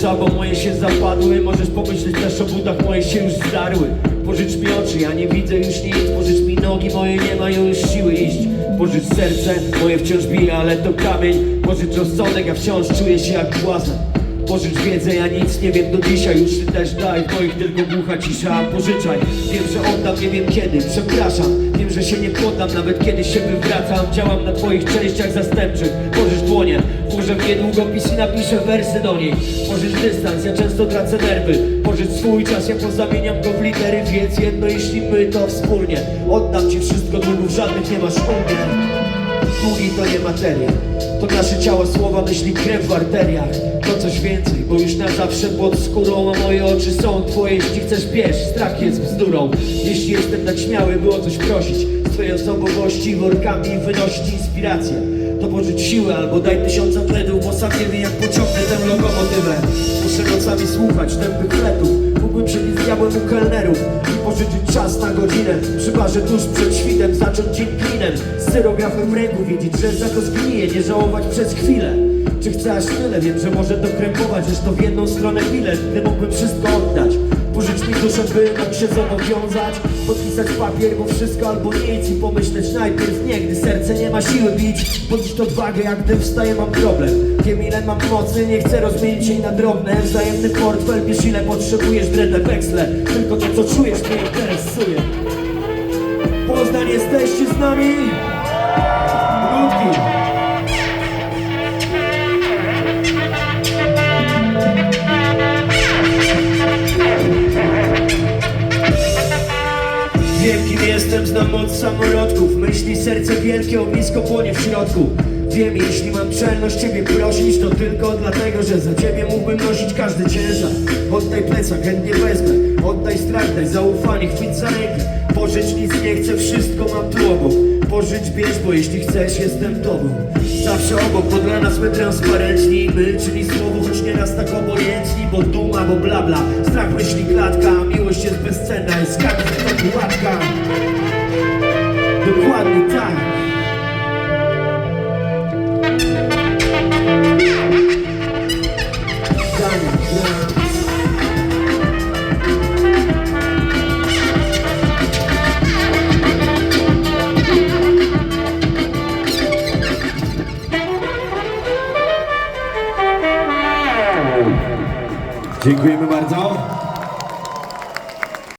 oczach, bo moje się zapadły. Możesz pomyśleć też o budach, moje się już zdarły. Pożycz mi oczy, ja nie widzę już nic. Pożycz mi nogi, moje nie mają już siły iść. Pożycz serce, moje wciąż bije, ale to kamień. Pożycz rozsądek, a wciąż czuję się jak głazem Pożycz wiedzę, ja nic nie wiem do dzisiaj Już ty też daj, moich tylko głucha cisza Pożyczaj, wiem, że oddam, nie wiem kiedy Przepraszam, wiem, że się nie poddam Nawet kiedy się wywracam. Działam na twoich częściach zastępczych. Pożycz dłonie, włożę w nie długopis i napiszę wersy do niej. Pożycz dystans, ja często tracę nerwy. Pożycz swój czas, ja pozamieniam go w litery Wiedz jedno, jeśli my to wspólnie. Oddam ci wszystko, długów żadnych nie masz u mnie Długi to nie materia. To nasze ciało, słowa, myśli, krew w arteriach. To coś więcej, bo już na zawsze pod skórą A moje oczy są twoje, jeśli chcesz bierz Strach jest bzdurą. Jeśli jestem tak śmiały, by o coś prosić. Z osobowości workami wynosić inspirację. To pożyć siłę albo daj tysiąca pedów Bo sam nie wiem jak pociągnę tę lokomotywę Muszę nocami słuchać tępych fletów Mógłbym przebić z diabłem u kelnerów I pożyczyć czas na godzinę. Przy barze tuż przed świtem Zacząć dzień klinem. Z cyrografem w ręku Wiedzieć, że za to zgnije Nie żałować przez chwilę. Czy chcę aż tyle? Wiem, że może to krępować Zresztą w jedną stronę bilet Gdy mógłbym wszystko oddać By mógł się zobowiązać Podpisać papier, bo wszystko albo nic I pomyśleć najpierw nie, gdy serce nie ma siły bić. Podnieść odwagę, jak gdy wstaje mam problem. Wiem ile mam mocy, nie chcę rozmienić jej na drobne. Wzajemny portfel, wiesz ile potrzebujesz drenne weksle. Tylko to co czujesz mnie interesuje. Poznań, jesteście z nami? Ludki jestem, znam od samorodków. Myśli, serce wielkie, ognisko płonie w środku. Wiem, jeśli mam czelność Ciebie prosić To tylko dlatego, że za Ciebie mógłbym nosić każdy ciężar. Oddaj plecak, chętnie wezmę. Oddaj strach, daj zaufanie, chwyć za rękę. Nic nie chcę, wszystko mam tu obok. Pożycz bierz, bo jeśli chcesz, jestem tobą. Zawsze obok, bo dla nas my transparentni My, czyli słowo, choć nieraz tak obojętni Bo duma, bo bla bla. Strach myśli klatka, miłość jest Dziękujemy bardzo.